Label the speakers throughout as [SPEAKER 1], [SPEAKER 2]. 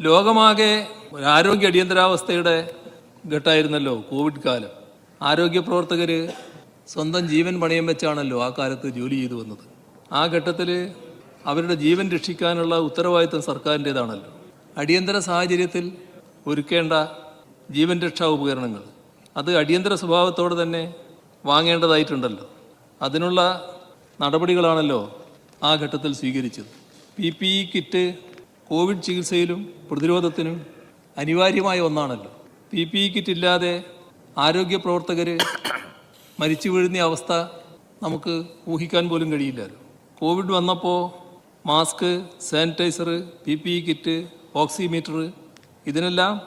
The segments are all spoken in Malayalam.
[SPEAKER 1] ലോകമാകെ ആരോഗ്യ അടിയന്തരാവസ്ഥയുടെ ഘട്ടമായിരുന്നല്ലോ കോവിഡ് കാലം. ആരോഗ്യ പ്രവർത്തകർ സ്വന്തം ജീവൻ പണയം വെച്ചാണല്ലോ ആ കാലത്ത് ജോലി ചെയ്തു വന്നത്. ആ ഘട്ടത്തിൽ അവരുടെ ജീവൻ രക്ഷിക്കാനുള്ള ഉത്തരവാദിത്വം സർക്കാരിന്റേതാണല്ലോ അടിയന്തര സാഹചര്യത്തിൽ ഒരുക്കേണ്ട ജീവൻ രക്ഷാ ഉപകരണങ്ങൾ അത് അടിയന്തര സ്വഭാവത്തോടെ തന്നെ വാങ്ങേണ്ടതായിട്ടുണ്ടല്ലോ. അതിനുള്ള നടപടികളാണല്ലോ ആ ഘട്ടത്തിൽ സ്വീകരിച്ചത്. P P E kit Covid ചികിത്സയിലും പ്രതിരോധത്തിനും അനിവാര്യമായ ഒന്നാണല്ലോ. പി പി ഇ കിറ്റ് ഇല്ലാതെ ആരോഗ്യ പ്രവർത്തകർ മരിച്ചു വീഴുന്ന അവസ്ഥ നമുക്ക് ഊഹിക്കാൻ പോലും കഴിയില്ലല്ലോ. കോവിഡ് വന്നപ്പോൾ mask sanitiser P P E kit oximeter ഇതിനെല്ലാം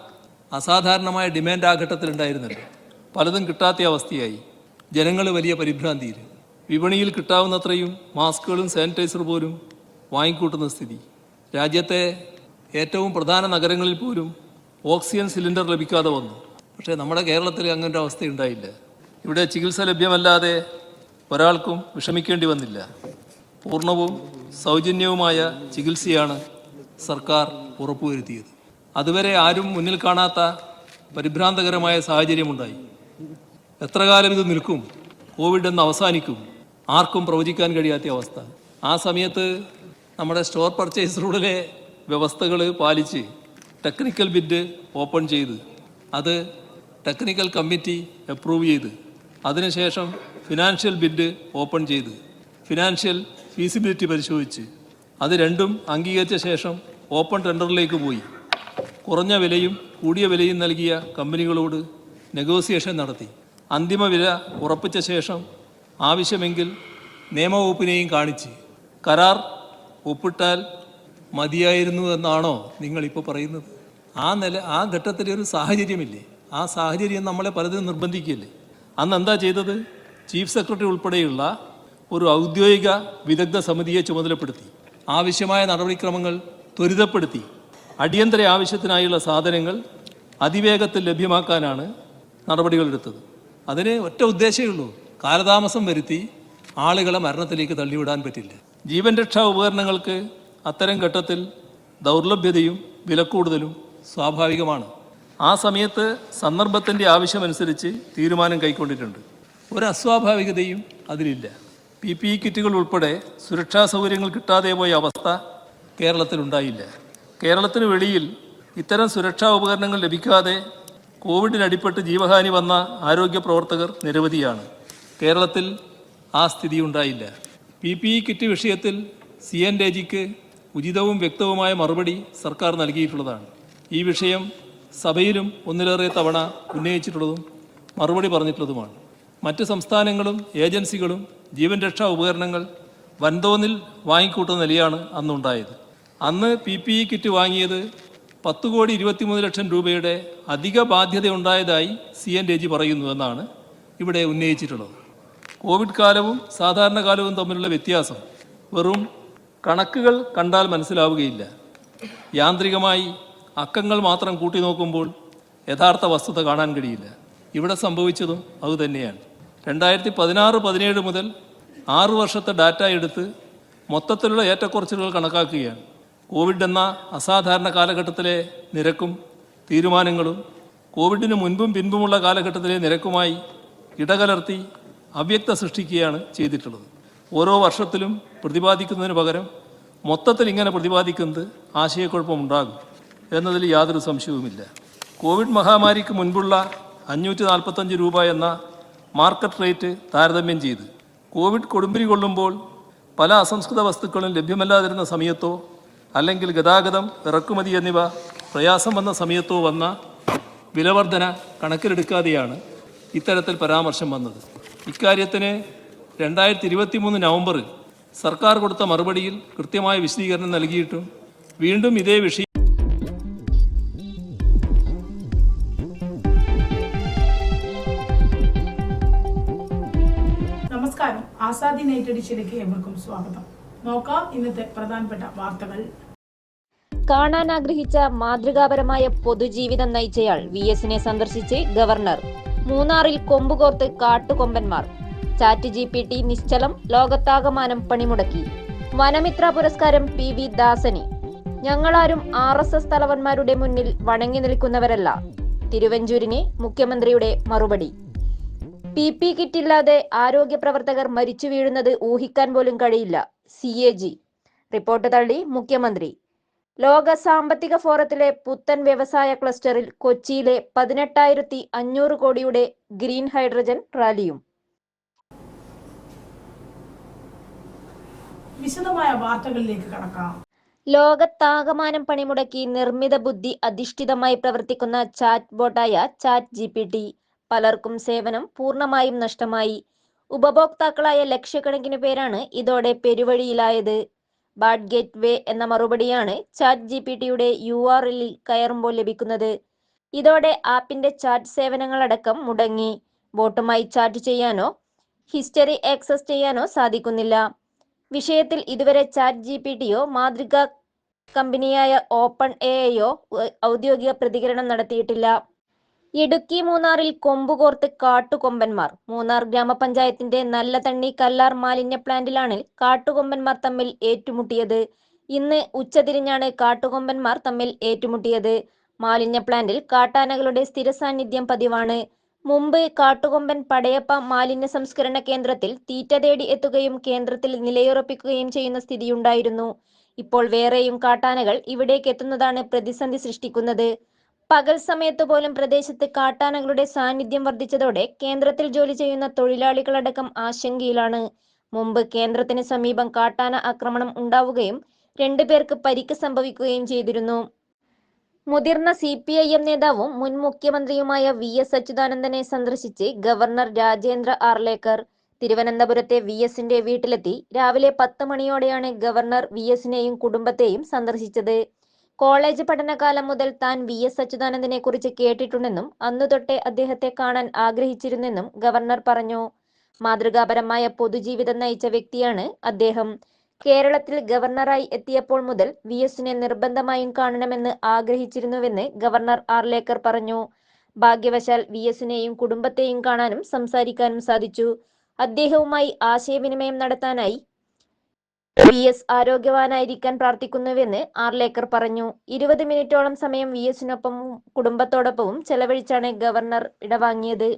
[SPEAKER 1] അസാധാരണമായ ഡിമാൻഡ് ആ ഘട്ടത്തിലുണ്ടായിരുന്നല്ലോ. പലതും കിട്ടാത്ത അവസ്ഥയായി. ജനങ്ങൾ വലിയ പരിഭ്രാന്തിയിൽ വിപണിയിൽ കിട്ടാവുന്നത്രയും മാസ്കുകളും സാനിറ്റൈസർ പോലും വാങ്ങിക്കൂട്ടുന്ന സ്ഥിതി. രാജ്യത്തെ ഏറ്റവും പ്രധാന നഗരങ്ങളിൽ പോലും ഓക്സിജൻ സിലിണ്ടർ ലഭിക്കാതെ വന്നു. പക്ഷേ നമ്മുടെ കേരളത്തിൽ അങ്ങനെ ഒരു അവസ്ഥ ഉണ്ടായില്ല ഇവിടെ ചികിത്സ ലഭ്യമല്ലാതെ ഒരാൾക്കും വിഷമിക്കേണ്ടി വന്നില്ല. പൂർണവും സൗജന്യവുമായ ചികിത്സയാണ് സർക്കാർ ഉറപ്പുവരുത്തിയത്. അതുവരെ ആരും മുന്നിൽ കാണാത്ത പരിഭ്രാന്തകരമായ സാഹചര്യമുണ്ടായി. എത്ര കാലം ഇത് നിൽക്കും? കോവിഡ് എന്ന് അവസാനിക്കും. ആർക്കും പ്രവചിക്കാൻ കഴിയാത്ത അവസ്ഥ. ആ സമയത്ത് നമ്മുടെ സ്റ്റോർ പർച്ചേസ് റൂളിലെ വ്യവസ്ഥകൾ പാലിച്ച് ടെക്നിക്കൽ ബിഡ് ഓപ്പൺ ചെയ്ത് അത് ടെക്നിക്കൽ കമ്മിറ്റി അപ്രൂവ് ചെയ്ത്. അതിനുശേഷം ഫിനാൻഷ്യൽ ബിഡ് ഓപ്പൺ ചെയ്ത്. ഫിനാൻഷ്യൽ ഫീസിബിലിറ്റി പരിശോധിച്ച്. അത് രണ്ടും അംഗീകരിച്ച ശേഷം ഓപ്പൺ ടെൻഡറിലേക്ക് പോയി. കുറഞ്ഞ വിലയും കൂടിയ വിലയും നൽകിയ കമ്പനികളോട് നെഗോസിയേഷൻ നടത്തി. അന്തിമ വില ഉറപ്പിച്ച ശേഷം ആവശ്യമെങ്കിൽ നിയമവകുപ്പിനെയും കാണിച്ച് കരാർ ഒപ്പിട്ടാൽ മതിയായിരുന്നു എന്നാണോ നിങ്ങളിപ്പോൾ പറയുന്നത്? ആ നില ആ ഘട്ടത്തിലെ ഒരു സാഹചര്യമില്ലേ? ആ സാഹചര്യം നമ്മളെ പലതും നിർബന്ധിക്കില്ലേ അന്ന് എന്താ ചെയ്തത്? ചീഫ് സെക്രട്ടറി ഉൾപ്പെടെയുള്ള ഒരു ഔദ്യോഗിക വിദഗ്ധ സമിതിയെ ചുമതലപ്പെടുത്തി. ആവശ്യമായ നടപടിക്രമങ്ങൾ ത്വരിതപ്പെടുത്തി. അടിയന്തര ആവശ്യത്തിനായുള്ള സാധനങ്ങൾ അതിവേഗത്തിൽ ലഭ്യമാക്കാനാണ് നടപടികളെടുത്തത്. അതിന് ഒറ്റ ഉദ്ദേശമേ ഉള്ളൂ. കാലതാമസം വരുത്തി ആളുകളെ മരണത്തിലേക്ക് തള്ളിവിടാൻ പറ്റില്ല. ജീവൻ രക്ഷാ ഉപകരണങ്ങൾക്ക് അത്തരം ഘട്ടത്തിൽ ദൗർലഭ്യതയും വിലക്കൂടുതലും സ്വാഭാവികമാണ്. ആ സമയത്ത് സന്ദർഭത്തിന്റെ ആവശ്യമനുസരിച്ച് തീരുമാനം കൈക്കൊണ്ടിട്ടുണ്ട്. ഒരു അസ്വാഭാവികതയും അതിലില്ല. പി പി ഇ കിറ്റുകൾ ഉൾപ്പെടെ സുരക്ഷാ സൗകര്യങ്ങൾ കിട്ടാതെ പോയ അവസ്ഥ കേരളത്തിലുണ്ടായില്ല കേരളത്തിന് വെളിയിൽ ഇത്തരം സുരക്ഷാ ഉപകരണങ്ങൾ ലഭിക്കാതെ കോവിഡിനടിപ്പെട്ട് ജീവഹാനി വന്ന ആരോഗ്യ പ്രവർത്തകർ നിരവധിയാണ്. കേരളത്തിൽ ആ സ്ഥിതി ഉണ്ടായില്ല. പി പി ഇ കിറ്റ് വിഷയത്തിൽ സി എൻ രജിക്ക് ഉചിതവും വ്യക്തവുമായ മറുപടി സർക്കാർ നൽകിയിട്ടുള്ളതാണ്. ഈ വിഷയം സഭയിലും ഒന്നിലേറെ തവണ ഉന്നയിച്ചിട്ടുള്ളതും മറുപടി പറഞ്ഞിട്ടുള്ളതുമാണ്. മറ്റ് സംസ്ഥാനങ്ങളും ഏജൻസികളും ജീവൻ രക്ഷാ ഉപകരണങ്ങൾ വൻതോതിൽ വാങ്ങിക്കൂട്ടുന്ന നിലയാണ് അന്നുണ്ടായത്. അന്ന് പി പി ഇ കിറ്റ് വാങ്ങിയത് പത്ത് കോടി ഇരുപത്തിമൂന്ന് ലക്ഷം രൂപയുടെ അധിക ബാധ്യതയുണ്ടായതായി സി എൻ രജി പറയുന്നു എന്നാണ് ഇവിടെ ഉന്നയിച്ചിട്ടുള്ളത്. കോവിഡ് കാലവും സാധാരണ കാലവും തമ്മിലുള്ള വ്യത്യാസം വെറും കണക്കുകൾ കണ്ടാൽ മനസ്സിലാവുകയില്ല. യാന്ത്രികമായി അക്കങ്ങൾ മാത്രം കൂട്ടി നോക്കുമ്പോൾ യഥാർത്ഥ വസ്തുത കാണാൻ കഴിയില്ല. ഇവിടെ സംഭവിച്ചതും അതുതന്നെയാണ് രണ്ടായിരത്തി പതിനാറ് പതിനേഴ് മുതൽ ആറ് വർഷത്തെ ഡാറ്റ എടുത്ത് മൊത്തത്തിലുള്ള ഏറ്റക്കുറച്ചിലുകൾ കണക്കാക്കുകയാണ്. കോവിഡ് എന്ന അസാധാരണ കാലഘട്ടത്തിലെ നിരക്കും തീരുമാനങ്ങളും കോവിഡിന് മുൻപും പിൻപുമുള്ള കാലഘട്ടത്തിലെ നിരക്കുമായി ഇടകലർത്തി അവ്യക്ത സൃഷ്ടിക്കുകയാണ് ചെയ്തിട്ടുള്ളത്. ഓരോ വർഷത്തിലും പ്രതിപാദിക്കുന്നതിന് പകരം മൊത്തത്തിൽ ഇങ്ങനെ പ്രതിപാദിക്കുന്നത് ആശയക്കുഴപ്പമുണ്ടാകും എന്നതിൽ യാതൊരു സംശയവുമില്ല. കോവിഡ് മഹാമാരിക്ക് മുൻപുള്ള അഞ്ഞൂറ്റി നാൽപ്പത്തഞ്ച് രൂപ എന്ന മാർക്കറ്റ് റേറ്റ് താരതമ്യം ചെയ്ത് കോവിഡ് കൊടുമ്പിരി കൊള്ളുമ്പോൾ പല അസംസ്കൃത വസ്തുക്കളും ലഭ്യമല്ലാതിരുന്ന സമയത്തോ അല്ലെങ്കിൽ ഗതാഗതം ഇറക്കുമതി എന്നിവ പ്രയാസം വന്ന സമയത്തോ വന്ന വിലവർധന കണക്കിലെടുക്കാതെയാണ് ഇത്തരത്തിൽ പരാമർശം വന്നത്. ഇക്കാര്യത്തിന് രണ്ടായിരത്തി ഇരുപത്തി മൂന്ന് നവംബറിൽ സർക്കാർ കൊടുത്ത മറുപടിയിൽ കൃത്യമായ വിശദീകരണം നൽകിയിട്ടും വീണ്ടും ഇതേ വിഷയം
[SPEAKER 2] നമസ്കാരം. ആസാദി നൈറ്റ് എഡിഷനിലേക്ക് ഏവർക്കും സ്വാഗതം. നോക്കാം ഇന്നത്തെ പ്രധാനപ്പെട്ട വാർത്തകൾ.
[SPEAKER 3] കാണാൻ ആഗ്രഹിച്ച മാതൃകാപരമായ പൊതുജീവിതം നയിച്ചയാൾ വി എസിനെ സന്ദർശിച്ച് ഗവർണർ. മൂന്നാറിൽ കൊമ്പുകോർത്ത് കാട്ടുകൊമ്പന്മാർ. ചാറ്റ് ജി പി ടി നിശ്ചലം ലോകത്താകമാനം പണിമുടക്കി. വനമിത്ര പുരസ്കാരം പി വി ദാസനി. ഞങ്ങളാരും ആർ എസ് എസ് തലവന്മാരുടെ മുന്നിൽ വണങ്ങി നിൽക്കുന്നവരല്ല. തിരുവഞ്ചൂരിനെ മുഖ്യമന്ത്രിയുടെ മറുപടി. പി പി കിറ്റില്ലാതെ ആരോഗ്യ പ്രവർത്തകർ മരിച്ചു വീഴുന്നത് ഊഹിക്കാൻ പോലും കഴിയില്ല. C A G. റിപ്പോർട്ട് തള്ളി മുഖ്യമന്ത്രി. ലോക സാമ്പത്തിക ഫോറത്തിലെ പുത്തൻ വ്യവസായ ക്ലസ്റ്ററിൽ കൊച്ചിയിലെ പതിനെട്ടായിരത്തി അഞ്ഞൂറ് കോടിയുടെ ഗ്രീൻ ഹൈഡ്രജൻ റാലിയും.
[SPEAKER 2] വിശദമായ വാർത്തകളിലേക്ക് കടക്കാം.
[SPEAKER 3] ലോകത്താകമാനം പണിമുടക്കി നിർമ്മിത ബുദ്ധി അധിഷ്ഠിതമായി പ്രവർത്തിക്കുന്ന ചാറ്റ് ബോട്ടായ ചാറ്റ് ജി പി ടി പലർക്കും സേവനം പൂർണമായും നഷ്ടമായി. ഉപഭോക്താക്കളായ ലക്ഷക്കണക്കിന് പേരാണ് ഇതോടെ പെരുവഴിയിലായത്. ബാഡ് ഗേറ്റ് വേ എന്ന മറുപടിയാണ് ചാറ്റ് ജി പി ടിയുടെ യു ആർ എല്ലിൽ കയറുമ്പോൾ ലഭിക്കുന്നത്. ഇതോടെ ആപ്പിന്റെ ചാറ്റ് സേവനങ്ങളടക്കം മുടങ്ങി. ബോട്ടുമായി ചാറ്റ് ചെയ്യാനോ ഹിസ്റ്ററി ആക്സസ് ചെയ്യാനോ സാധിക്കുന്നില്ല. വിഷയത്തിൽ ഇതുവരെ ചാറ്റ് ജി പി ടിയോ മാതൃക കമ്പനിയായ ഓപ്പൺ എ ഐയോ ഔദ്യോഗിക പ്രതികരണം നടത്തിയിട്ടില്ല. ഇടുക്കി മൂന്നാറിൽ കൊമ്പുകോർത്ത് കാട്ടുകൊമ്പന്മാർ. മൂന്നാർ ഗ്രാമപഞ്ചായത്തിന്റെ നല്ല തണ്ണി കല്ലാർ മാലിന്യ പ്ലാന്റിലാണ് കാട്ടുകൊമ്പന്മാർ തമ്മിൽ ഏറ്റുമുട്ടിയത്. ഇന്ന് ഉച്ചതിരിഞ്ഞാണ് കാട്ടുകൊമ്പന്മാർ തമ്മിൽ ഏറ്റുമുട്ടിയത്. മാലിന്യ പ്ലാന്റിൽ കാട്ടാനകളുടെ സ്ഥിര സാന്നിധ്യം പതിവാണ്. മുമ്പ് കാട്ടുകൊമ്പൻ പടയപ്പ മാലിന്യ സംസ്കരണ കേന്ദ്രത്തിൽ തീറ്റ തേടി എത്തുകയും കേന്ദ്രത്തിൽ നിലയുറപ്പിക്കുകയും ചെയ്യുന്ന സ്ഥിതിയുണ്ടായിരുന്നു. ഇപ്പോൾ വേറെയും കാട്ടാനകൾ ഇവിടേക്ക് എത്തുന്നതാണ് പ്രതിസന്ധി സൃഷ്ടിക്കുന്നത്. പകൽ സമയത്ത് പോലും പ്രദേശത്ത് കാട്ടാനകളുടെ സാന്നിധ്യം വർദ്ധിച്ചതോടെ കേന്ദ്രത്തിൽ ജോലി ചെയ്യുന്ന തൊഴിലാളികളടക്കം ആശങ്കയിലാണ്. മുമ്പ് കേന്ദ്രത്തിന് സമീപം കാട്ടാന ആക്രമണം ഉണ്ടാവുകയും രണ്ടുപേർക്ക് പരിക്ക് സംഭവിക്കുകയും ചെയ്തിരുന്നു. മുതിർന്ന സി പി ഐ എം നേതാവും മുൻ മുഖ്യമന്ത്രിയുമായ വി എസ് അച്യുതാനന്ദനെ സന്ദർശിച്ച് ഗവർണർ രാജേന്ദ്ര ആർലേക്കർ തിരുവനന്തപുരത്തെ വി എസിന്റെ വീട്ടിലെത്തി. രാവിലെ പത്ത് മണിയോടെയാണ് ഗവർണർ വി എസിനെയും കുടുംബത്തെയും സന്ദർശിച്ചത്. കോളേജ് പഠനകാലം മുതൽ താൻ വി എസ് അച്യുതാനന്ദനെ കുറിച്ച് കേട്ടിട്ടുണ്ടെന്നും അന്നു തൊട്ടേ അദ്ദേഹത്തെ കാണാൻ ആഗ്രഹിച്ചിരുന്നെന്നും ഗവർണർ പറഞ്ഞു. മാതൃകാപരമായ പൊതുജീവിതം നയിച്ച വ്യക്തിയാണ് അദ്ദേഹം. കേരളത്തിൽ ഗവർണറായി എത്തിയപ്പോൾ മുതൽ വി എസിനെ നിർബന്ധമായും കാണണമെന്ന് ആഗ്രഹിച്ചിരുന്നുവെന്ന് ഗവർണർ ആർലേക്കർ പറഞ്ഞു. ഭാഗ്യവശാൽ വി എസിനെയും കുടുംബത്തെയും കാണാനും സംസാരിക്കാനും സാധിച്ചു. അദ്ദേഹവുമായി ആശയവിനിമയം നടത്താനായി വി എസ് ആരോഗ്യവാനായിരിക്കാൻ പ്രാർത്ഥിക്കുന്നുവെന്ന് ആർലേക്കർ പറഞ്ഞു. ഇരുപത് മിനിറ്റോളം സമയം വി എസിനൊപ്പവും കുടുംബത്തോടൊപ്പവും ചെലവഴിച്ചാണ് ഗവർണർ ഇടവാങ്ങിയത്.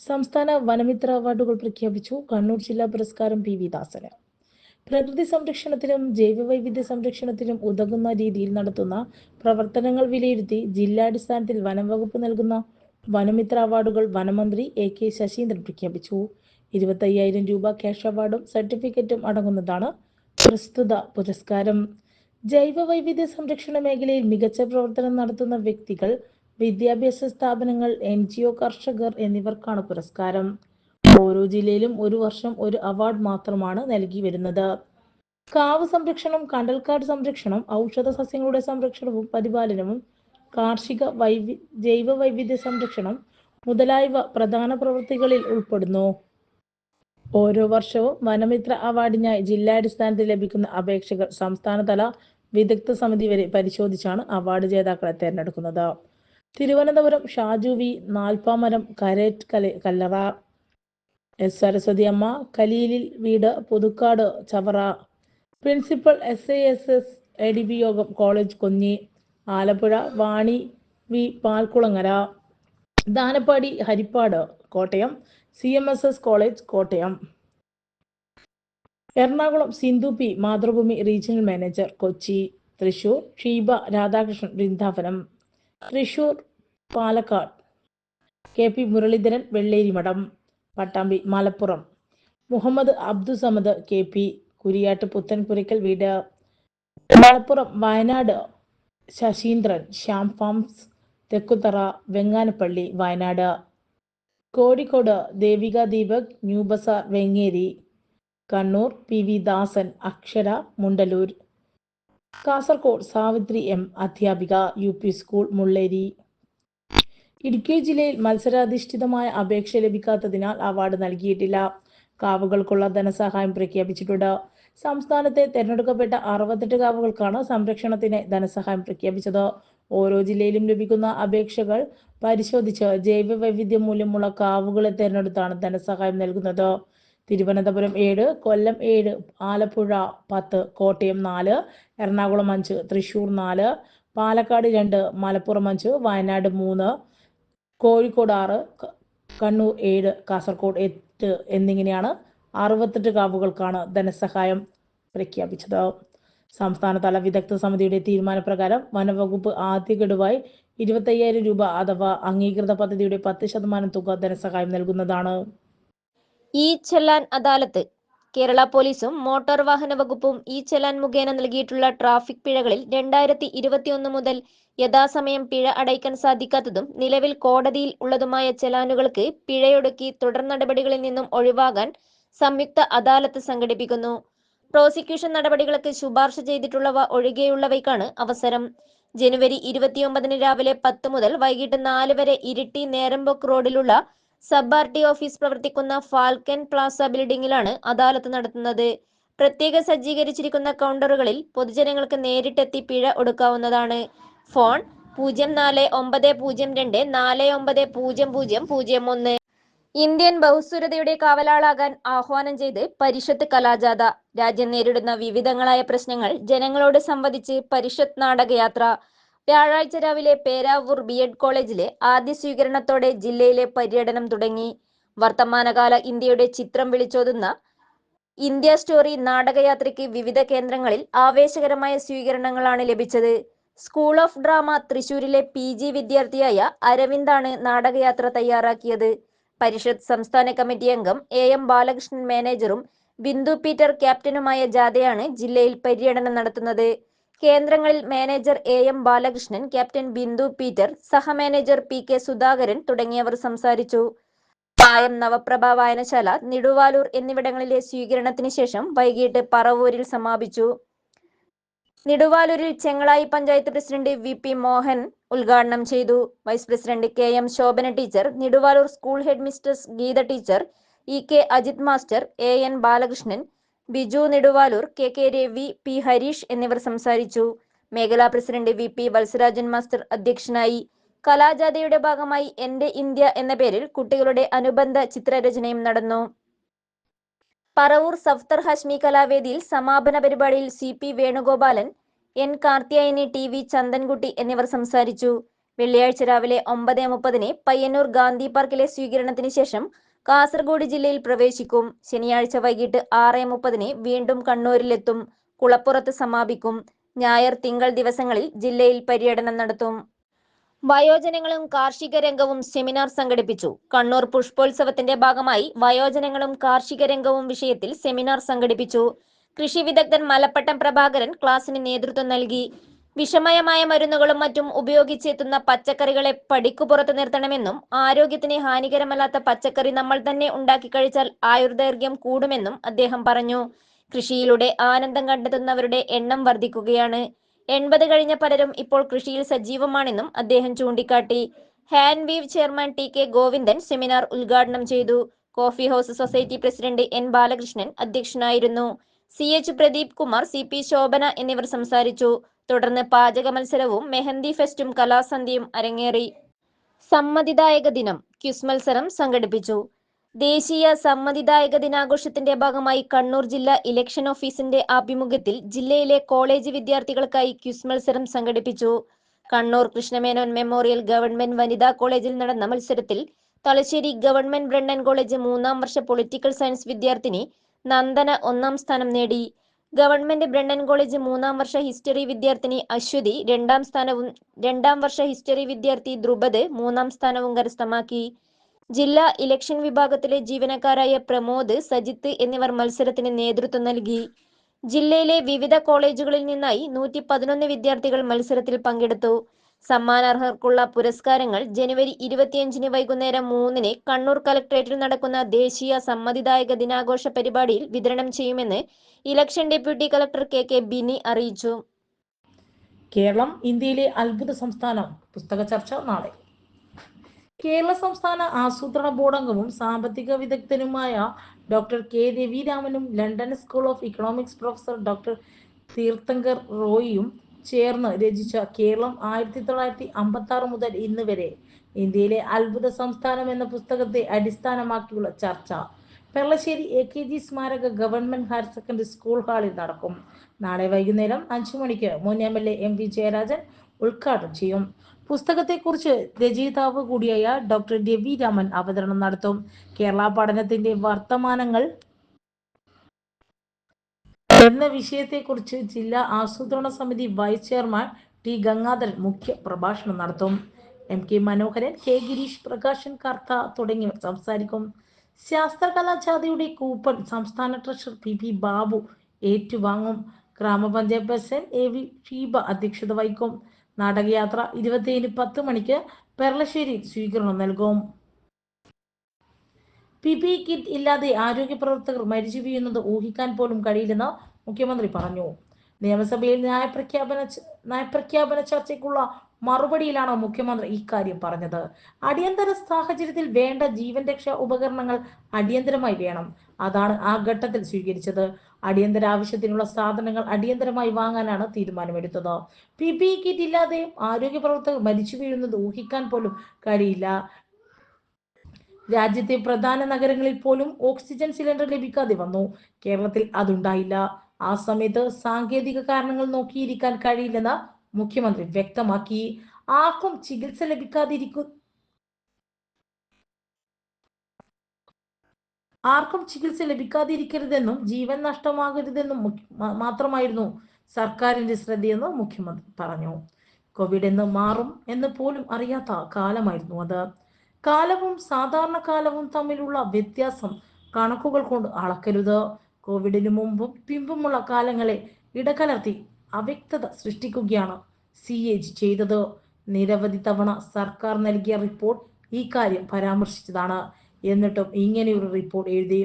[SPEAKER 2] സംസ്ഥാന വനമിത്ര അവാർഡുകൾ പ്രഖ്യാപിച്ചു കണ്ണൂർ ജില്ലാ പുരസ്കാരം പി വി ദാസന്. പ്രകൃതി സംരക്ഷണത്തിനും ജൈവവൈവിധ്യ സംരക്ഷണത്തിനും ഉതകുന്ന രീതിയിൽ നടത്തുന്ന പ്രവർത്തനങ്ങൾ വിലയിരുത്തി ജില്ലാടിസ്ഥാനത്തിൽ വനം വകുപ്പ് നൽകുന്ന വനമിത്ര അവാർഡുകൾ വനമന്ത്രി എ കെ ശശീന്ദ്രൻ പ്രഖ്യാപിച്ചു. ഇരുപത്തയ്യായിരം രൂപ ക്യാഷ് അവാർഡും സർട്ടിഫിക്കറ്റും അടങ്ങുന്നതാണ് പ്രസ്തുത പുരസ്കാരം. ജൈവ വൈവിധ്യ സംരക്ഷണ മേഖലയിൽ മികച്ച പ്രവർത്തനം നടത്തുന്ന വ്യക്തികൾ വിദ്യാഭ്യാസ സ്ഥാപനങ്ങൾ എൻ ജി ഒ കർഷകർ എന്നിവർക്കാണ് പുരസ്കാരം. ഓരോ ജില്ലയിലും ഒരു വർഷം ഒരു അവാർഡ് മാത്രമാണ് നൽകി വരുന്നത്. കാവ് സംരക്ഷണം കണ്ടൽക്കാട് സംരക്ഷണം ഔഷധ സസ്യങ്ങളുടെ സംരക്ഷണവും പരിപാലനവും കാർഷിക വൈവി ജൈവ വൈവിധ്യ സംരക്ഷണം മുതലായവ പ്രധാന പ്രവൃത്തികളിൽ ഉൾപ്പെടുന്നു. ഓരോ വർഷവും വനമിത്ര അവാർഡിനായി ജില്ലാടിസ്ഥാനത്തിൽ ലഭിക്കുന്ന അപേക്ഷകൾ സംസ്ഥാനതല വിദഗ്ധ സമിതി വരെ പരിശോധിച്ചാണ് അവാർഡ് ജേതാക്കളെ തിരഞ്ഞെടുക്കുന്നത്. തിരുവനന്തപുരം ഷാജു വി നാൽപ്പാമരം കരേറ്റ് കല കല്ലറ. എസ് സരസ്വതി അമ്മ കലീലിൽ വീട് Puthukkad Chavara. Principal S I S S A D B യോഗം college കൊഞ്ഞി. Alappuzha Vani V Palkulangara Danappady Haripad Kottayam. C M S S college Kottayam. Ernakulam Sindhu P Mathrubhumi regional manager Kochi. Thrissur Sheeba Radhakrishnan Vrindavanam. Thrissur Palakkad K P Muraleedharan Vellerimadam. Pattambi Malappuram. Muhammad Abdussamad K P Kuriyad Puthanpurakkal വീട്. Malappuram Wayanad Saseendran Shyam farms Thekkuthara വെങ്ങാനപ്പള്ളി Wayanad. Kozhikode Devika Deepak ന്യൂബസ Vengeri Kannur P V Dasan Akshara Mundalur. Kasaragod Savithri M അധ്യാപിക U P school Mulleri. Idukki ജില്ലയിൽ മത്സരാധിഷ്ഠിതമായ അപേക്ഷ ലഭിക്കാത്തതിനാൽ അവാർഡ് നൽകിയിട്ടില്ല. കാവുകൾക്കുള്ള ധനസഹായം പ്രഖ്യാപിച്ചിട്ടുണ്ട്. സംസ്ഥാനത്തെ തെരഞ്ഞെടുക്കപ്പെട്ട അറുപത്തെട്ട് കാവുകൾക്കാണ് സംരക്ഷണത്തിന് ധനസഹായം പ്രഖ്യാപിച്ചത്. ഓരോ ജില്ലയിലും ലഭിക്കുന്ന അപേക്ഷകൾ പരിശോധിച്ച് ജൈവ വൈവിധ്യം മൂല്യമുള്ള കാവുകളെ തിരഞ്ഞെടുത്താണ് ധനസഹായം നൽകുന്നത്. തിരുവനന്തപുരം ഏഴ് കൊല്ലം ഏഴ് ആലപ്പുഴ പത്ത് കോട്ടയം നാല് എറണാകുളം അഞ്ച് തൃശൂർ നാല് പാലക്കാട് രണ്ട് മലപ്പുറം അഞ്ച് വയനാട് മൂന്ന് കോഴിക്കോട് ആറ് കണ്ണൂർ ഏഴ് കാസർഗോഡ് എട്ട് എന്നിങ്ങനെയാണ് അറുപത്തെട്ട് കാവുകൾക്കാണ് ധനസഹായം പ്രഖ്യാപിച്ചത്. സംസ്ഥാനതല വിദഗ്ധ സമിതിയുടെ തീരുമാനപ്രകാരം വനവകുപ്പ് ആദ്യ ഗഡുവായി ഇരുപത്തയ്യായിരം രൂപ അഥവാ അംഗീകൃത പദ്ധതിയുടെ പത്ത് ശതമാനം തുക ധനസഹായം നൽകുന്നതാണ്.
[SPEAKER 3] ഈ ചെല്ലാൻ അദാലത്ത് കേരള പോലീസും മോട്ടോർ വാഹന വകുപ്പും ഈ ചെല്ലാൻ മുഖേന നൽകിയിട്ടുള്ള ട്രാഫിക് പിഴകളിൽ രണ്ടായിരത്തി ഇരുപത്തിയൊന്ന് മുതൽ യഥാസമയം പിഴ അടയ്ക്കാൻ സാധിക്കാത്തതും നിലവിൽ കോടതിയിൽ ഉള്ളതുമായ ചെലാനുകൾക്ക് പിഴയൊടുക്കി തുടർ നടപടികളിൽ നിന്നും ഒഴിവാകാൻ സംയുക്ത അദാലത്ത് സംഘടിപ്പിക്കുന്നു. പ്രോസിക്യൂഷൻ നടപടികൾക്ക് ശുപാർശ ചെയ്തിട്ടുള്ളവ ഒഴികെയുള്ളവയ്ക്കാണ് അവസരം. ജനുവരി ഇരുപത്തിയൊമ്പതിന് രാവിലെ പത്ത് മുതൽ വൈകിട്ട് നാല് വരെ ഇരിട്ടി നേരമ്പൊക്ക് റോഡിലുള്ള സബ് ആർ ടി ഓഫീസ് പ്രവർത്തിക്കുന്ന ഫാൽക്കൻ പ്ലാസ ബിൽഡിംഗിലാണ് അദാലത്ത് നടത്തുന്നത്. പ്രത്യേക സജ്ജീകരിച്ചിരിക്കുന്ന കൗണ്ടറുകളിൽ പൊതുജനങ്ങൾക്ക് നേരിട്ടെത്തി പിഴ ഒടുക്കാവുന്നതാണ്. ഫോൺ പൂജ്യം നാല് ഒമ്പത് പൂജ്യം രണ്ട് നാല് ഒമ്പത് പൂജ്യം പൂജ്യം പൂജ്യം ഒന്ന്. ഇന്ത്യൻ ബഹുസ്വരതയുടെ കാവലാളാകാൻ ആഹ്വാനം ചെയ്ത് പരിഷത്ത് കലാജാഥ. രാജ്യം നേരിടുന്ന വിവിധങ്ങളായ പ്രശ്നങ്ങൾ ജനങ്ങളോട് സംവദിച്ച് പരിഷത്ത് നാടകയാത്ര വ്യാഴാഴ്ച രാവിലെ പേരാവൂർ ബി എഡ് കോളേജിലെ ആദ്യ സ്വീകരണത്തോടെ ജില്ലയിലെ പര്യടനം തുടങ്ങി. വർത്തമാനകാല ഇന്ത്യയുടെ ചിത്രം വിളിച്ചോതുന്ന ഇന്ത്യ സ്റ്റോറി നാടകയാത്രയ്ക്ക് വിവിധ കേന്ദ്രങ്ങളിൽ ആവേശകരമായ സ്വീകരണങ്ങളാണ് ലഭിച്ചത്. സ്കൂൾ ഓഫ് ഡ്രാമ തൃശൂരിലെ പി വിദ്യാർത്ഥിയായ അരവിന്ദാണ് നാടകയാത്ര തയ്യാറാക്കിയത്. പരിഷത്ത് സംസ്ഥാന കമ്മിറ്റി അംഗം എ എം ബാലകൃഷ്ണൻ മാനേജറും ബിന്ദു പീറ്റർ ക്യാപ്റ്റനുമായ ജാഥയാണ് ജില്ലയിൽ പര്യടനം നടത്തുന്നത്. കേന്ദ്രങ്ങളിൽ manager A M Balakrishnan captain Bindu Peter സഹമാനേജർ P K Sudhakaran തുടങ്ങിയവർ സംസാരിച്ചു. പായം നവപ്രഭ വായനശാല നിടുവാലൂർ എന്നിവിടങ്ങളിലെ സ്വീകരണത്തിന് ശേഷം വൈകിട്ട് പറവൂരിൽ സമാപിച്ചു. നിടുവാലൂരിൽ Chengalayi panchayat president V P Mohan ഉദ്ഘാടനം ചെയ്തു. Vice president K M Shobhana teacher Neduvalur school head mistress Geetha teacher E K Ajith master A N Balakrishnan Biju Neduvalur K K Ravi P Harish എന്നിവർ സംസാരിച്ചു. മേഖലാ president V P Valsarajan master അധ്യക്ഷനായി. കലാജാഥയുടെ ഭാഗമായി എന്റെ ഇന്ത്യ എന്ന പേരിൽ കുട്ടികളുടെ അനുബന്ധ ചിത്രരചനയും നടന്നു. പറവൂർ സഫ്തർ ഹഷ്മി കലാവേദിയിൽ സമാപന പരിപാടിയിൽ C P Venugopalan N Karthiyayani T V Chandankutty എന്നിവർ സംസാരിച്ചു. വെള്ളിയാഴ്ച രാവിലെ ഒമ്പത് മുപ്പതിന് പയ്യന്നൂർ ഗാന്ധി പാർക്കിലെ സ്വീകരണത്തിന് ശേഷം കാസർഗോഡ് ജില്ലയിൽ പ്രവേശിക്കും. ശനിയാഴ്ച വൈകിട്ട് ആറ് മുപ്പതിന് വീണ്ടും കണ്ണൂരിലെത്തും. കുളപ്പുറത്ത് സമാപിക്കും. ഞായർ തിങ്കൾ ദിവസങ്ങളിൽ ജില്ലയിൽ പര്യടനം നടത്തും. വയോജനങ്ങളും കാർഷിക രംഗവും സെമിനാർ സംഘടിപ്പിച്ചു. കണ്ണൂർ പുഷ്പോത്സവത്തിന്റെ ഭാഗമായി വയോജനങ്ങളും കാർഷിക രംഗവും വിഷയത്തിൽ സെമിനാർ സംഘടിപ്പിച്ചു. കൃഷി വിദഗ്ധൻ മലപ്പട്ടം പ്രഭാകരൻ ക്ലാസിന് നേതൃത്വം നൽകി. വിഷമയമായ മരുന്നുകളും മറ്റും ഉപയോഗിച്ചെത്തുന്ന പച്ചക്കറികളെ പടിക്കു പുറത്തു നിർത്തണമെന്നും ആരോഗ്യത്തിന് ഹാനികരമല്ലാത്ത പച്ചക്കറി നമ്മൾ തന്നെ ഉണ്ടാക്കി കഴിച്ചാൽ ആയുർദൈർഘ്യം കൂടുമെന്നും അദ്ദേഹം പറഞ്ഞു. കൃഷിയിലൂടെ ആനന്ദം കണ്ടെത്തുന്നവരുടെ എണ്ണം വർദ്ധിക്കുകയാണ്. എൺപത് കഴിഞ്ഞ പലരും ഇപ്പോൾ കൃഷിയിൽ സജീവമാണെന്നും അദ്ദേഹം ചൂണ്ടിക്കാട്ടി. Hand weave chairman T K Govindan seminar ഉദ്ഘാടനം ചെയ്തു. Coffee house society president N Balakrishnan അധ്യക്ഷനായിരുന്നു. C H Pradeep Kumar C P Shobhana എന്നിവർ സംസാരിച്ചു. തുടർന്ന് പാചക മത്സരവും മെഹന്തി ഫെസ്റ്റും കലാസന്ധ്യയും അരങ്ങേറി. സമ്മതിദായക ദിനം ക്യുസ് മത്സരം സംഘടിപ്പിച്ചു. ദേശീയ സമ്മതിദായക ദിനാഘോഷത്തിന്റെ ഭാഗമായി കണ്ണൂർ ജില്ലാ ഇലക്ഷൻ ഓഫീസിന്റെ ആഭിമുഖ്യത്തിൽ ജില്ലയിലെ കോളേജ് വിദ്യാർത്ഥികൾക്കായി ക്യുസ് മത്സരം സംഘടിപ്പിച്ചു. കണ്ണൂർ കൃഷ്ണമേനോൻ മെമ്മോറിയൽ ഗവൺമെന്റ് വനിതാ കോളേജിൽ നടന്ന മത്സരത്തിൽ തലശ്ശേരി ഗവൺമെന്റ് ബ്രണ്ടൻ കോളേജ് മൂന്നാം വർഷ പൊളിറ്റിക്കൽ സയൻസ് വിദ്യാർത്ഥിനി നന്ദന ഒന്നാം സ്ഥാനം നേടി. ഗവൺമെന്റ് ബ്രണ്ണൻ കോളേജ് മൂന്നാം വർഷ ഹിസ്റ്ററി വിദ്യാർത്ഥിനി അശ്വതി രണ്ടാം സ്ഥാനവും രണ്ടാം വർഷ ഹിസ്റ്ററി വിദ്യാർത്ഥി ദ്രുപദ് മൂന്നാം സ്ഥാനവും കരസ്ഥമാക്കി. ജില്ലാ ഇലക്ഷൻ വിഭാഗത്തിലെ ജീവനക്കാരായ പ്രമോദ് സജിത്ത് എന്നിവർ മത്സരത്തിന് നേതൃത്വം നൽകി. ജില്ലയിലെ വിവിധ കോളേജുകളിൽ നിന്നായി നൂറ്റി പതിനൊന്ന് വിദ്യാർത്ഥികൾ മത്സരത്തിൽ പങ്കെടുത്തു. സമ്മാനാർഹർക്കുള്ള പുരസ്കാരങ്ങൾ ജനുവരി ഇരുപത്തിയഞ്ചിന് വൈകുന്നേരം മൂന്നിന് കണ്ണൂർ കലക്ട്രേറ്റിൽ നടക്കുന്ന ദേശീയ സമ്മതിദായക ദിനാഘോഷ പരിപാടിയിൽ വിതരണം ചെയ്യുമെന്ന് election deputy collector K K Bini അറിയിച്ചു.
[SPEAKER 2] കേരളം ഇന്ത്യയിലെ അത്ഭുത സംസ്ഥാനം. പുസ്തക ചർച്ച നാളെ. കേരള സംസ്ഥാന ആസൂത്രണ ബോർഡ് അംഗവും സാമ്പത്തിക വിദഗ്ധനുമായ doctor K രവിരാമനും London school of economics professor doctor Tirthankar റോയിയും ചേർന്ന് രചിച്ച കേരളം ആയിരത്തി തൊള്ളായിരത്തി അമ്പത്തി ആറ് മുതൽ ഇന്ന് വരെ ഇന്ത്യയിലെ അത്ഭുത സംസ്ഥാനം എന്ന പുസ്തകത്തെ അടിസ്ഥാനമാക്കിയുള്ള ചർച്ച. പെർളശ്ശേരി എ കെ ജി സ്മാരക ഗവൺമെന്റ് ഹയർ സെക്കൻഡറി സ്കൂൾ ഹാളിൽ നടക്കും. നാളെ വൈകുന്നേരം അഞ്ചു മണിക്ക് മുൻ M L A M V Jayarajan ഉദ്ഘാടനം ചെയ്യും. പുസ്തകത്തെക്കുറിച്ച് രചയിതാവ് കൂടിയായ ഡോക്ടർ രവി രാമൻ അവതരണം നടത്തും. കേരള പഠനത്തിന്റെ വർത്തമാനങ്ങൾ എന്ന വിഷയത്തെക്കുറിച്ച് ജില്ലാ ആസൂത്രണ സമിതി വൈസ് ചെയർമാൻ ടി ഗംഗാധരൻ മുഖ്യ പ്രഭാഷണം നടത്തും. M K Manoharan K Gireesh Prakashan Kartha തുടങ്ങിയവർ സംസാരിക്കും. ശാസ്ത്ര കലാജാഥയുടെ കൂപ്പൺ സംസ്ഥാന ട്രഷറർ പി പി ബാബു ഏറ്റുവാങ്ങും. ഗ്രാമപഞ്ചായത്ത് പ്രസിഡന്റ് എ വി ഷീബ അധ്യക്ഷത വഹിക്കും. നാടകയാത്ര ഇരുപത്തിയേഴ് പത്ത് മണിക്ക് പെർളശ്ശേരി സ്വീകരണം നൽകും. പി പി കിറ്റ് ഇല്ലാതെ ആരോഗ്യ പ്രവർത്തകർ മരിച്ചു വീഴുന്നത് ഊഹിക്കാൻ പോലും കഴിയില്ലെന്ന് മുഖ്യമന്ത്രി പറഞ്ഞു. നിയമസഭയിൽ നയപ്രഖ്യാപന നയപ്രഖ്യാപന ചർച്ചയ്ക്കുള്ള മറുപടിയിലാണ് മുഖ്യമന്ത്രി ഇക്കാര്യം പറഞ്ഞത്. അടിയന്തര സാഹചര്യത്തിൽ വേണ്ട ജീവൻ രക്ഷാ ഉപകരണങ്ങൾ അടിയന്തരമായി വേണം. അതാണ് ആ ഘട്ടത്തിൽ സ്വീകരിച്ചത്. അടിയന്തര ആവശ്യത്തിനുള്ള സാധനങ്ങൾ അടിയന്തരമായി വാങ്ങാനാണ് തീരുമാനമെടുത്തത്. പി പി കിറ്റ് ഇല്ലാതെ ആരോഗ്യ പ്രവർത്തകർ മരിച്ചു വീഴുന്നത് ഊഹിക്കാൻ പോലും കഴിയില്ല. രാജ്യത്തെ പ്രധാന നഗരങ്ങളിൽ പോലും ഓക്സിജൻ സിലിണ്ടർ ലഭിക്കാതെ വന്നു. കേരളത്തിൽ അതുണ്ടായില്ല. ആ സമയത്ത് സാങ്കേതിക കാരണങ്ങൾ നോക്കിയിരിക്കാൻ കഴിയില്ലെന്ന് മുഖ്യമന്ത്രി വ്യക്തമാക്കി. ആർക്കും ചികിത്സ ലഭിക്കാതിരിക്കും ആർക്കും ചികിത്സ ലഭിക്കാതിരിക്കരുതെന്നും ജീവൻ നഷ്ടമാകരുതെന്നും മാത്രമായിരുന്നു സർക്കാരിന്റെ ശ്രദ്ധയെന്ന് മുഖ്യമന്ത്രി പറഞ്ഞു. കോവിഡ് എന്ന് മാറും എന്ന് പോലും അറിയാത്ത കാലമായിരുന്നു അത്. കാലവും സാധാരണ കാലവും തമ്മിലുള്ള വ്യത്യാസം കണക്കുകൾ കൊണ്ട് അളക്കരുത്. കോവിഡിന് മുമ്പും പിമ്പുമുള്ള കാലങ്ങളെ ഇടകലർത്തി അവ്യക്തത സൃഷ്ടിക്കുകയാണ് സി എ ജി ചെയ്തത്. നിരവധി തവണ സർക്കാർ നൽകിയ റിപ്പോർട്ട് ഈ കാര്യം പരാമർശിച്ചതാണ്. എന്നിട്ടും ഇങ്ങനെയൊരു റിപ്പോർട്ട് എഴുതി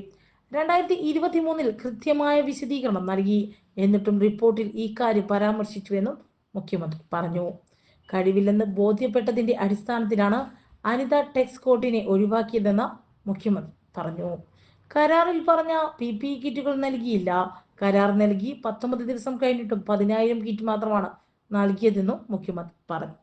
[SPEAKER 2] രണ്ടായിരത്തി ഇരുപത്തി മൂന്നിൽ കൃത്യമായ വിശദീകരണം നൽകി. എന്നിട്ടും റിപ്പോർട്ടിൽ ഈ കാര്യം പരാമർശിച്ചുവെന്നും മുഖ്യമന്ത്രി പറഞ്ഞു. കഴിവില്ലെന്ന് ബോധ്യപ്പെട്ടതിന്റെ അടിസ്ഥാനത്തിലാണ് അനിത ടെക്സ് കോട്ടിനെ ഒഴിവാക്കിയതെന്ന് മുഖ്യമന്ത്രി പറഞ്ഞു. കരാറിൽ പറഞ്ഞ പി പി കിറ്റുകൾ നൽകിയില്ല. കരാർ നൽകി പത്തൊമ്പത് ദിവസം കഴിഞ്ഞിട്ടും പതിനായിരം കിറ്റ് മാത്രമാണ് നൽകിയതെന്നും മുഖ്യമന്ത്രി പറഞ്ഞു.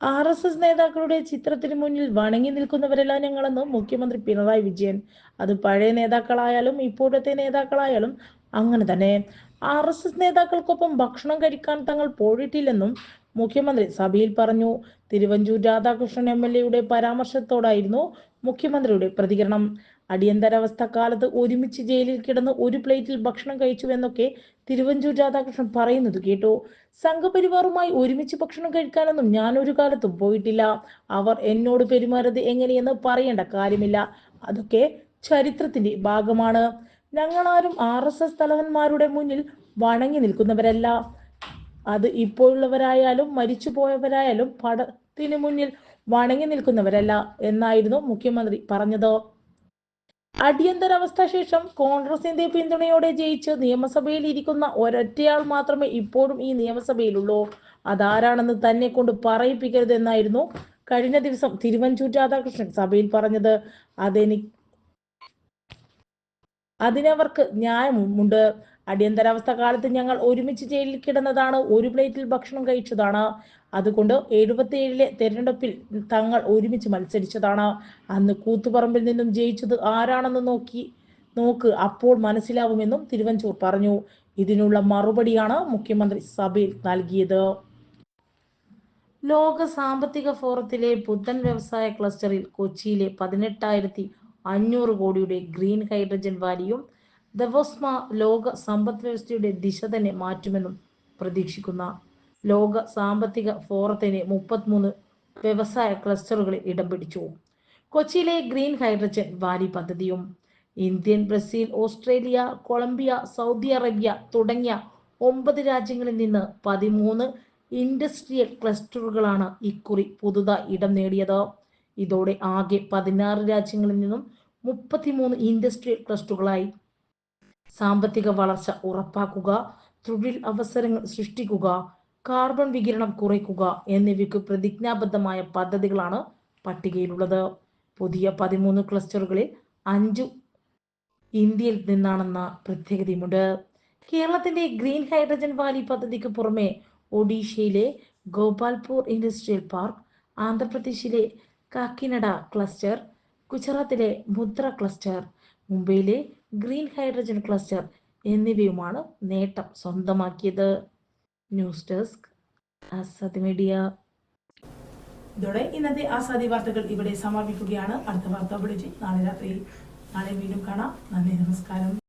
[SPEAKER 2] ആർ എസ് എസ് നേതാക്കളുടെ ചിത്രത്തിന് മുന്നിൽ വണങ്ങി നിൽക്കുന്നവരല്ല ഞങ്ങളെന്നും മുഖ്യമന്ത്രി പിണറായി വിജയൻ. അത് പഴയ നേതാക്കളായാലും ഇപ്പോഴത്തെ നേതാക്കളായാലും അങ്ങനെ തന്നെ. ആർ എസ് എസ് നേതാക്കൾക്കൊപ്പം ഭക്ഷണം കഴിക്കാൻ തങ്ങൾ പോയിട്ടില്ലെന്നും മുഖ്യമന്ത്രി സഭയിൽ പറഞ്ഞു. തിരുവഞ്ചൂർ രാധാകൃഷ്ണൻ എം എൽ എയുടെ പരാമർശത്തോടായിരുന്നു മുഖ്യമന്ത്രിയുടെ പ്രതികരണം. അടിയന്തരാവസ്ഥ കാലത്ത് ഒരുമിച്ച് ജയിലിൽ കിടന്ന് ഒരു പ്ലേറ്റിൽ ഭക്ഷണം കഴിച്ചുവെന്നൊക്കെ തിരുവഞ്ചൂർ രാധാകൃഷ്ണൻ പറയുന്നത് കേട്ടു. സംഘപരിവാറുമായി ഒരുമിച്ച് ഭക്ഷണം കഴിക്കാനൊന്നും ഞാൻ ഒരു കാലത്തും പോയിട്ടില്ല. അവർ എന്നോട് പെരുമാറത് എങ്ങനെയെന്ന് പറയേണ്ട കാര്യമില്ല. അതൊക്കെ ചരിത്രത്തിന്റെ ഭാഗമാണ്. ഞങ്ങളാരും ആർ എസ് എസ് തലവന്മാരുടെ മുന്നിൽ വണങ്ങി നിൽക്കുന്നവരല്ല. അത് ഇപ്പോഴുള്ളവരായാലും മരിച്ചുപോയവരായാലും പടത്തിന് മുന്നിൽ വണങ്ങി നിൽക്കുന്നവരല്ല എന്നായിരുന്നു മുഖ്യമന്ത്രി പറഞ്ഞത്. അടിയന്തരാവസ്ഥ ശേഷം കോൺഗ്രസിന്റെ പിന്തുണയോടെ ജയിച്ച് നിയമസഭയിൽ ഇരിക്കുന്ന ഒരൊറ്റയാൾ മാത്രമേ ഇപ്പോഴും ഈ നിയമസഭയിലുള്ളൂ. അതാരാണെന്ന് തന്നെ കൊണ്ട് പറയിപ്പിക്കരുതെന്നായിരുന്നു കഴിഞ്ഞ ദിവസം തിരുവഞ്ചൂർ രാധാകൃഷ്ണൻ സഭയിൽ പറഞ്ഞത്. അതെനി അതിനവർക്ക് ന്യായമുണ്ട്. അടിയന്തരാവസ്ഥ കാലത്ത് ഞങ്ങൾ ഒരുമിച്ച് ജയിലിൽ കിടന്നതാണ്. ഒരു പ്ലേറ്റിൽ ഭക്ഷണം കഴിച്ചതാണ്. അതുകൊണ്ട് എഴുപത്തിയേഴിലെ തെരഞ്ഞെടുപ്പിൽ തങ്ങൾ ഒരുമിച്ച് മത്സരിച്ചതാണ്. അന്ന് കൂത്തുപറമ്പിൽ നിന്നും ജയിച്ചത് ആരാണെന്ന് നോക്കി നോക്ക് അപ്പോൾ മനസ്സിലാവുമെന്നും തിരുവഞ്ചൂർ പറഞ്ഞു. ഇതിനുള്ള മറുപടിയാണ് മുഖ്യമന്ത്രി സഭയിൽ നൽകിയത്. ലോക സാമ്പത്തിക ഫോറത്തിലെ ബുദ്ധൻ വ്യവസായ ക്ലസ്റ്ററിൽ കൊച്ചിയിലെ പതിനെട്ടായിരത്തി അഞ്ഞൂറ് കോടിയുടെ ഗ്രീൻ ഹൈഡ്രജൻ വാലിയും ദവോസ്മ ലോക സമ്പദ് വ്യവസ്ഥയുടെ ദിശ തന്നെ മാറ്റുമെന്നും പ്രതീക്ഷിക്കുന്ന ലോക സാമ്പത്തിക ഫോറത്തിന് മുപ്പത്തിമൂന്ന് വ്യവസായ ക്ലസ്റ്ററുകളിൽ ഇടം പിടിച്ചു. കൊച്ചിയിലെ ഗ്രീൻ ഹൈഡ്രജൻ വാരി പദ്ധതിയും Indian Brazil Australia Colombia Saudi Arabia തുടങ്ങിയ ഒമ്പത് രാജ്യങ്ങളിൽ നിന്ന് പതിമൂന്ന് ഇൻഡസ്ട്രിയൽ ക്ലസ്റ്ററുകളാണ് ഇക്കുറി പുതുതായി ഇടം നേടിയത്. ഇതോടെ ആകെ പതിനാറ് രാജ്യങ്ങളിൽ നിന്നും മുപ്പത്തിമൂന്ന് ഇൻഡസ്ട്രിയൽ ക്ലസ്റ്ററുകളായി സാമ്പത്തിക വളർച്ച ഉറപ്പാക്കുക തൊഴിൽ അവസരങ്ങൾ സൃഷ്ടിക്കുക കാർബൺ വികിരണം കുറയ്ക്കുക എന്നിവയ്ക്ക് പ്രതിജ്ഞാബദ്ധമായ പദ്ധതികളാണ് പട്ടികയിലുള്ളത്. പുതിയ പതിമൂന്ന് ക്ലസ്റ്ററുകളിൽ അഞ്ചു ഇന്ത്യയിൽ നിന്നാണെന്ന പ്രത്യേകതയുമുണ്ട്. കേരളത്തിന്റെ ഗ്രീൻ ഹൈഡ്രജൻ വാലി പദ്ധതിക്ക് പുറമെ ഒഡീഷയിലെ ഗോപാൽപൂർ ഇൻഡസ്ട്രിയൽ പാർക്ക് ആന്ധ്രാപ്രദേശിലെ കാക്കിനഡ ക്ലസ്റ്റർ ഗുജറാത്തിലെ മുദ്ര ക്ലസ്റ്റർ മുംബൈയിലെ ഗ്രീൻ ഹൈഡ്രജൻ ക്ലസ്റ്റർ എന്നിവയുമാണ് നേട്ടം സ്വന്തമാക്കിയത്. News desk Azadi media.
[SPEAKER 4] ഇതോടെ ഇന്നത്തെ ആസാദി വാർത്തകൾ ഇവിടെ സമാപിക്കുകയാണ്. അടുത്ത വാർത്താ ബുള്ളറ്റിൻ നാളെ രാത്രി നാളെ വീണ്ടും കാണാം. നന്ദി നമസ്കാരം.